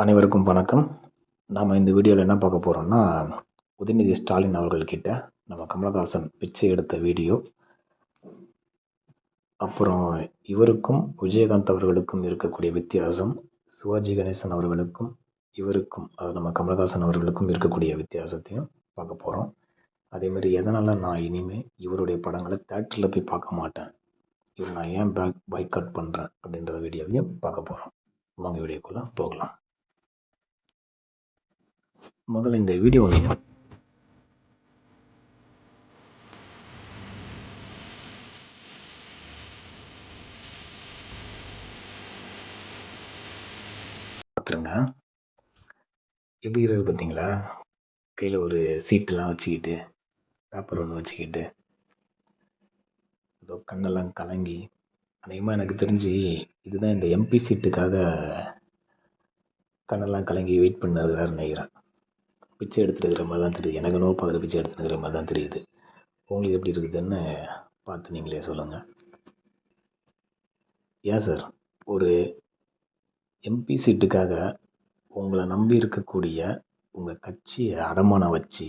அனைவருக்கும் வணக்கம். நாம் இந்த வீடியோவில் என்ன பார்க்க போகிறோம்னா உதயநிதி ஸ்டாலின் அவர்கள்கிட்ட நம்ம கமலஹாசன் பிச்சை எடுத்த வீடியோ. அப்புறம் இவருக்கும் விஜயகாந்த் அவர்களுக்கும் இருக்கக்கூடிய வித்தியாசம் சிவாஜி கணேசன் அவர்களுக்கும் இவருக்கும் அது நம்ம கமலஹாசன் அவர்களுக்கும் இருக்கக்கூடிய வித்தியாசத்தையும் பார்க்க போகிறோம் அதேமாதிரி எதனால் நான் இனிமேல் இவருடைய படங்களை தேட்டரில் போய் பார்க்க மாட்டேன்? இவர் நான் ஏன் பேக் கட் பண்ணுறேன் அப்படின்றத வீடியோவையும் பார்க்க போகிறோம் வாங்க வீடியோக்குள்ளே போகலாம். முதல்ல இந்த வீடியோ பார்த்துருங்க எப்படி இருக்கிறது பார்த்தீங்களா கையில் ஒரு சீட்டெல்லாம் வச்சுக்கிட்டு பேப்பர் ஒன்று வச்சுக்கிட்டு ஏதோ கண்ணெல்லாம் கலங்கி. அதிகமாக எனக்கு தெரிஞ்சு இதுதான் இந்த எம்பி சீட்டுக்காக கண்ணெல்லாம் கலங்கி வெயிட் பண்ணுறாருன்னு நினைக்கிறேன். பிச்சை எடுத்துருக்கிற மாதிரி தான் தெரியுது. எனக்கு நோ பார்க்குற பிச்சை எடுத்துருக்கிற மாதிரி தான் தெரியுது. உங்களுக்கு எப்படி இருக்குதுன்னு பார்த்து நீங்களே சொல்லுங்கள் ஏன் சார்? ஒரு எம்பி சீட்டுக்காக உங்களை நம்பி இருக்கக்கூடிய உங்கள் கட்சியை அடமானம் வச்சு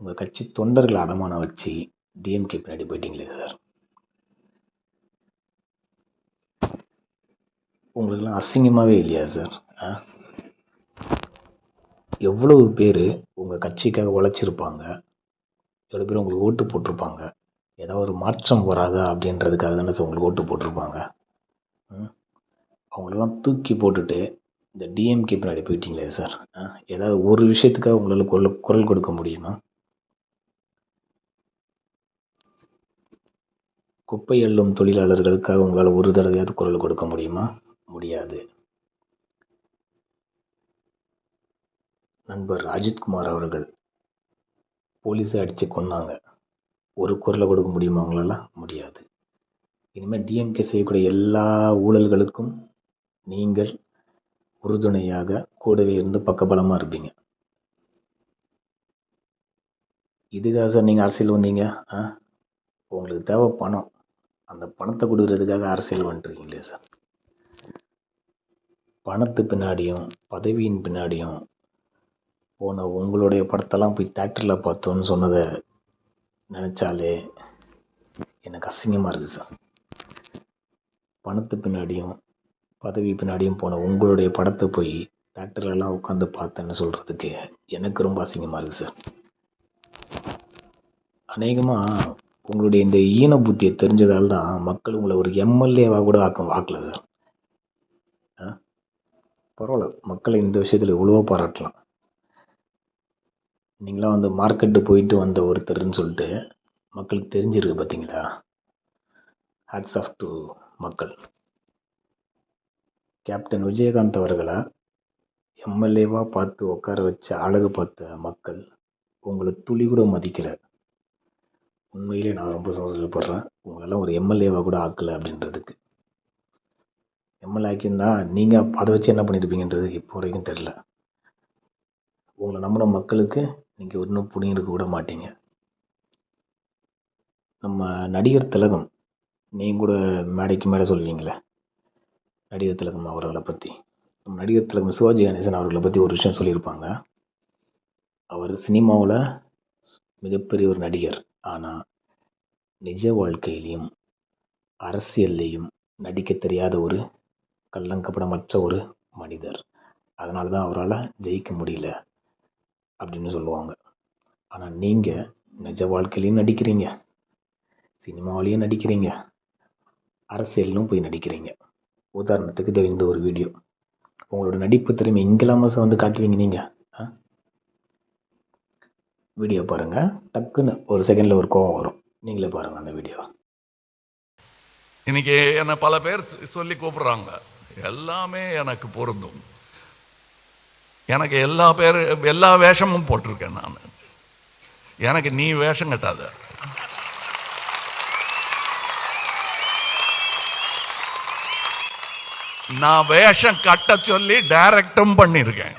உங்கள் கட்சி தொண்டர்களை அடமானம் வச்சு டிஎம்கே பின்னாடி போயிட்டீங்களே சார்? உங்களுக்கெல்லாம் அசிங்கமாகவே இல்லையா சார்? ஆ? எவ்வளவு பேர் உங்கள் கட்சிக்காக உழைச்சிருப்பாங்க? எவ்வளோ பேர் உங்களுக்கு ஓட்டு போட்டிருப்பாங்க? ஏதாவது ஒரு மாற்றம் வராதா அப்படின்றதுக்காக தானே சார் உங்களுக்கு ஓட்டு போட்டிருப்பாங்க? ம்? அவங்களெல்லாம் தூக்கி போட்டுட்டு இந்த டிஎம்கே பின்னாடி போயிட்டீங்களே சார் ஆ? ஏதாவது ஒரு விஷயத்துக்காக உங்களால் குரல் குரல் கொடுக்க முடியுமா? குப்பை அள்ளும் தொழிலாளர்களுக்காக உங்களால் ஒரு தடவையாவது குரல் கொடுக்க முடியுமா? முடியாது. நண்பர் அஜித்குமார் அவர்கள் போலீஸை அடித்து கொன்னாங்க. ஒரு குரலை கொடுக்க முடியுமா அவங்களால முடியாது. இனிமேல் டிஎம்கே செய்யக்கூடிய எல்லா ஊழல்களுக்கும் நீங்கள் உறுதுணையாக கூடவே இருந்து பக்கபலமாக இருப்பீங்க. இதுக்காக சார் நீங்கள் அரசியல் வந்தீங்க ஆ? உங்களுக்கு தேவை பணம். அந்த பணத்தை கொடுக்குறதுக்காக அரசியல் வந்துட்டுருக்கீங்களே சார்? பணத்து பின்னாடியும் பதவியின் பின்னாடியும் போன உங்களுடைய படத்தெல்லாம் போய் தேட்டரில் பார்த்தோன்னு சொன்னதை நினச்சாலே எனக்கு அசிங்கமாக இருக்குது சார். பணத்து பின்னாடியும் பதவி பின்னாடியும் போன உங்களுடைய படத்தை போய் தேட்டர்லலாம் உட்காந்து பார்த்தேன்னு சொல்கிறதுக்கு எனக்கு ரொம்ப அசிங்கமாக இருக்குது சார். அநேகமாக உங்களுடைய இந்த ஈன புத்தியை தெரிஞ்சதால் தான் மக்கள் உங்களை ஒரு எம்எல்ஏவாக கூட ஆக்க ஆக்கல சார். ஆ? பரவாயில்ல. மக்களை இந்த விஷயத்தில் இவ்வளோ பாராட்டலாம். நீங்களாம் வந்து மார்க்கெட்டு போயிட்டு வந்த ஒருத்தர்னு சொல்லிட்டு மக்களுக்கு தெரிஞ்சிருக்கு பார்த்தீங்களா ஹேட்ஸ் ஆஃப் டு மக்கள். கேப்டன் விஜயகாந்த் அவர்களை? எம்எல்ஏவாக பார்த்து உட்கார வச்ச அழகு பார்த்த மக்கள் உங்களை துளி கூட மதிக்கலை. உண்மையிலே நான் ரொம்ப சந்தோஷப்படுறேன். உங்களெல்லாம் ஒரு எம்எல்ஏவாக கூட ஆக்கலை அப்படின்றதுக்கு. எம்எல்ஏ ஆக்கியிருந்தா நீங்கள் அதை வச்சு என்ன பண்ணியிருப்பீங்கன்றது இப்போ வரைக்கும் தெரில உங்களை நம்பின மக்களுக்கு நீங்கள் இன்னும் பிடிங்கிருக்க கூட மாட்டீங்க. நம்ம நடிகர் திலகம் நீங்கள் கூட மேடைக்கு மேடை சொல்லுவீங்களே? நடிகர் திலகம் அவர்களை பற்றி நம்ம நடிகர் திலகம் சிவாஜி கணேசன் அவர்களை பற்றி ஒரு விஷயம் சொல்லியிருப்பாங்க. அவர் சினிமாவில் மிகப்பெரிய ஒரு நடிகர். ஆனால் நிஜ வாழ்க்கையிலையும் அரசியல்லையும் நடிக்க தெரியாத ஒரு கள்ளங்கப்படமற்ற ஒரு மனிதர். அதனால தான் அவரால் ஜெயிக்க முடியல. அப்படின்னு சொல்லுவாங்க. ஆனால் நீங்கள் நிஜ வாழ்க்கையிலையும் நடிக்கிறீங்க. சினிமாவிலையும் நடிக்கிறீங்க. அரசியலிலும் போய் நடிக்கிறீங்க. உதாரணத்துக்கு இது இந்த ஒரு வீடியோ உங்களோட நடிப்பு திறமை இங்கெல்லாம வந்து காட்டுவீங்க நீங்கள் ஆ? வீடியோ பாருங்கள் டக்குன்னு ஒரு செகண்டில் ஒரு கோவம் வரும். நீங்களே பாருங்கள் அந்த வீடியோ இன்னைக்கு என்னை பல பேர் சொல்லி கூப்பிட்றாங்க. எல்லாமே எனக்கு பொருந்தும். எனக்கு எல்லா பேர் எல்லா வேஷமும் போட்டிருக்கேன் நான். எனக்கு நீ வேஷம் கட்டாத. நான் வேஷம் கட்ட சொல்லி டைரக்டும் பண்ணியிருக்கேன்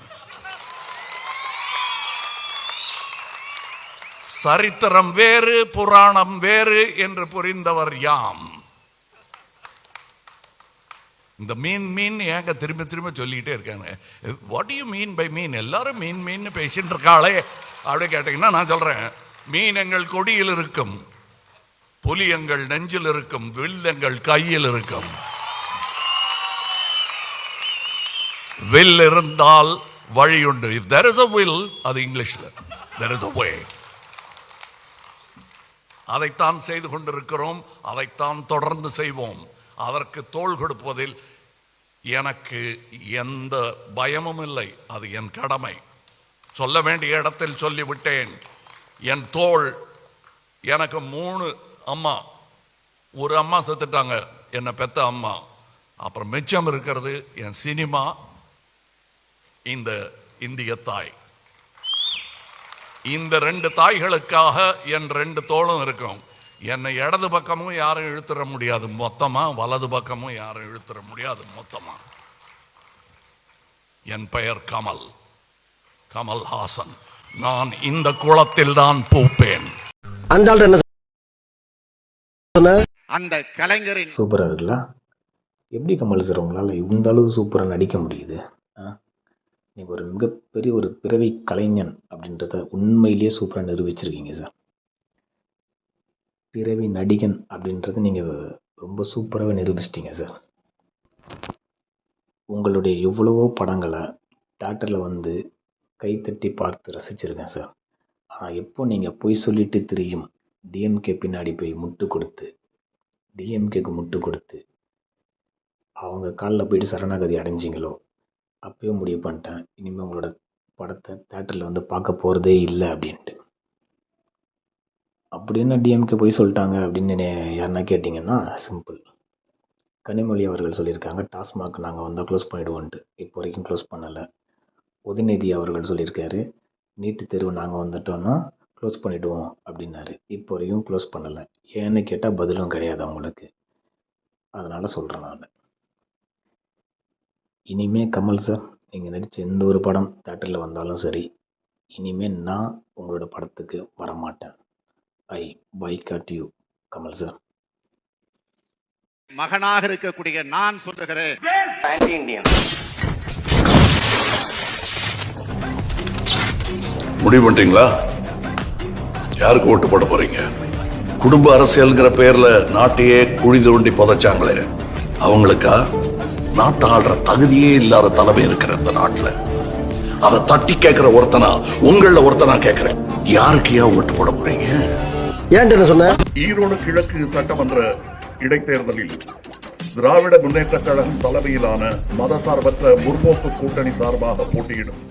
சரித்திரம் வேறு புராணம் வேறு என்று புரிந்தவர் யாம்? இந்த மீன் மீன் ஏங்க திரும்ப திரும்ப சொல்லிக்கிட்டே இருக்காங்க. What you mean by mean எல்லாரும் மீன் மீன் பேசிட்டு இருக்காளே. அப்படி கேட்டிங்கன்னா நான் சொல்கிறேன் மீன் எங்கள் கொடியில் இருக்கும் புலி எங்கள் நெஞ்சில் இருக்கும் வில் எங்கள் கையில் இருக்கும். வில் இருந்தால் வழியுண்டு. If there is a will அது இங்கிலீஷில். தெர் இஸ் அ வே அதைத்தான் செய்து கொண்டிருக்கிறோம் அதைத்தான் தொடர்ந்து செய்வோம். அதற்கு தோள் கொடுப்பதில் எனக்கு எந்த பயமும் இல்லை. அது என் கடமை. சொல்ல வேண்டிய இடத்தில் சொல்லிவிட்டேன். என் தோள் எனக்கு மூணு அம்மா. ஒரு அம்மா செத்துட்டாங்க. என்னை பெத்த அம்மா. அப்புறம் மிச்சம் இருக்கிறது என் சினிமா இந்த இந்திய தாய். இந்த ரெண்டு தாய்களுக்காக என் ரெண்டு தோளும் இருக்கும். என்னை இடது பக்கமும் யாரும் இழுத்துற முடியாது. மொத்தமா வலது பக்கமும் யாரும் இழுத்துற முடியாது மொத்தமா. என் பெயர் கமல். கமல் ஹாசன் நான் இந்த குளத்தில் தான் பூப்பேன். அந்த கலைஞரின் சூப்பராக இருக்குல்ல? எப்படி கமல் சார் உங்களால் இந்த அளவு சூப்பராக நடிக்க முடியுது? நீங்கள் ஒரு மிகப்பெரிய ஒரு பிறவி கலைஞன் அப்படின்றத உண்மையிலேயே சூப்பராக நிரூபிச்சிருக்கீங்க சார் பிறவி நடிகன் அப்படின்றத நீங்கள் ரொம்ப சூப்பராகவே நிரூபிச்சிட்டிங்க சார் உங்களுடைய எவ்வளவோ படங்களை தேட்டரில் வந்து கைத்தட்டி பார்த்து ரசிச்சிருக்கேன் சார் ஆனால் எப்போ நீங்கள் பொய் சொல்லிட்டு திரியும் டிஎம்கே பின்னாடி போய் முட்டு கொடுத்து டிஎம்கேக்கு முட்டு கொடுத்து அவங்க காலில் போயிட்டு சரணாகதி அடைஞ்சிங்களோ அப்பயும் முடிவு பண்ணிட்டேன். இனிமேல் உங்களோட படத்தை தேட்டரில் வந்து பார்க்க போகிறதே இல்லை அப்படின்ட்டு. அப்படி என்ன டிஎம்கே போய் சொல்லிட்டாங்க அப்படின்னு யாருன்னா கேட்டிங்கன்னா சிம்பிள் கனிமொழி அவர்கள் சொல்லியிருக்காங்க டாஸ்மாக் நாங்கள் வந்தால் க்ளோஸ் பண்ணிவிடுவோன்ட்டு இப்போ வரைக்கும் க்ளோஸ் பண்ணலை. உதயநிதி அவர்கள் சொல்லியிருக்காரு நீட்டு தேர்வு நாங்கள் வந்துட்டோன்னா க்ளோஸ் பண்ணிவிடுவோம் அப்படின்னாரு. இப்போ வரைக்கும் க்ளோஸ் பண்ணலை. ஏன்னு கேட்டால் பதிலும் கிடையாது அவங்களுக்கு. அதனால் சொல்கிறேன் நான். இனிமே கமல் சார் நீங்கள் நடித்த எந்த ஒரு படம் தேட்டரில் வந்தாலும் சரி இனிமேல் நான் உங்களோட படத்துக்கு வரமாட்டேன். I boycott you Kamal sir மகனாக இருக்கக்கூடிய நான் சொல்லுகிறேன். முடிவு பண்ணிட்டீங்களா? யாருக்கு ஓட்டு போட போறீங்க? குடும்ப அரசியல்ங்கிற பேர்ல நாட்டையே குழி தோண்டி புதைச்சாங்களே. அவங்களுக்கா? நாட்டை ஆள்ற தகுதியே இல்லாத தலைமை இருக்கிற இந்த நாட்டுல. அதை தட்டி கேட்கிற ஒருத்தனா உங்கள ஒருத்தனா கேட்கிறேன். யாருக்கு ஏன் ஓட்டு போட போறீங்க? என்ன சொன்ன? ஈரோடு கிழக்கு சட்டமன்ற இடைத்தேர்தலில் திராவிட முன்னேற்ற கழகம் தலைமையிலான மதசார்பற்ற முற்போக்கு கூட்டணி சார்பாக போட்டியிடும்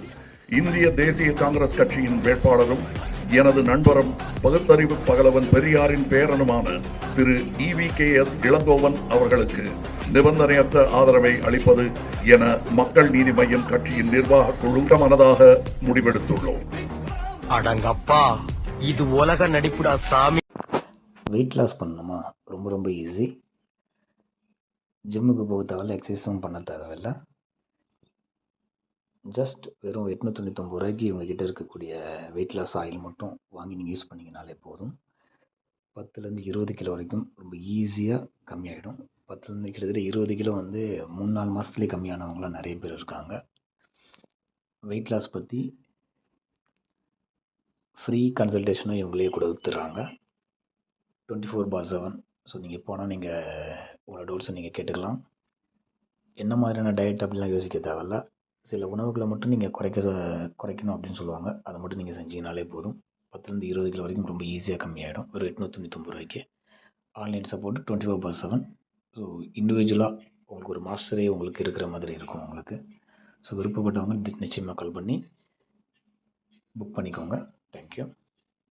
இந்திய தேசிய காங்கிரஸ் கட்சியின் வேட்பாளரும் எனது நண்பரும் பகுத்தறிவு பகலவன் பெரியாரின் பேரனுமான திரு E V K S Elangovan அவர்களுக்கு நிபந்தனையற்ற ஆதரவை அளிப்பது என மக்கள் நீதி மய்யம் கட்சியின் நிர்வாக குழு மனதாக முடிவெடுத்துள்ளோம். அடங்கப்பா. இது உலக நடிப்புடா சாமி. வெயிட் லாஸ் பண்ணணுமா? ரொம்ப ரொம்ப ஈஸி ஜிம்முக்கு போக தேவையில்ல எக்ஸசைஸும் பண்ண தேவையில்லை. ஜஸ்ட் வெறும் எட்நூற்றி தொண்ணூத்தொம்பது ரூபாய்க்கு இவங்ககிட்ட இருக்கக்கூடிய வெயிட் லாஸ் ஆயில் மட்டும் வாங்கி நீங்கள் யூஸ் பண்ணிங்கனாலே போதும். பத்துலேருந்து இருபது கிலோ வரைக்கும் ரொம்ப ஈஸியாக கம்மியாயிடும். பத்துலேருந்து கிட்டத்தட்ட இருபது கிலோ வந்து மூணு நாலு மாதத்துலேயே கம்மியானவங்களாம் நிறைய பேர் இருக்காங்க. வெயிட் லாஸ் பற்றி ஃப்ரீ கன்சல்டேஷனும் இவங்களே கொடுத்துட்றாங்க. Twenty four bar seven so நீங்கள் போனால் நீங்கள் உங்களோட டவுட்ஸை நீங்கள் கேட்டுக்கலாம். என்ன மாதிரியான டயட் அப்படிலாம் யோசிக்க தேவையில்ல. சில உணவுகளை மட்டும் நீங்கள் குறைக்க குறைக்கணும் அப்படின்னு சொல்லுவாங்க. அதை மட்டும் நீங்கள் செஞ்சீங்கனாலே போதும். பத்துலேருந்து இருபது கிலோ வரைக்கும் ரொம்ப ஈஸியாக கம்மியாகிடும் ஒரு எட்நூற்றி தொண்ணூத்தொம்பது ரூபாய்க்கு. Online support twenty four bar seven so இண்டிவிஜுவலாக உங்களுக்கு ஒரு மாஸ்டரே உங்களுக்கு இருக்கிற மாதிரி இருக்கும் உங்களுக்கு. ஸோ விருப்பப்பட்டவங்க நிச்சயமாக கால் பண்ணி புக் பண்ணிக்கோங்க. Thank you.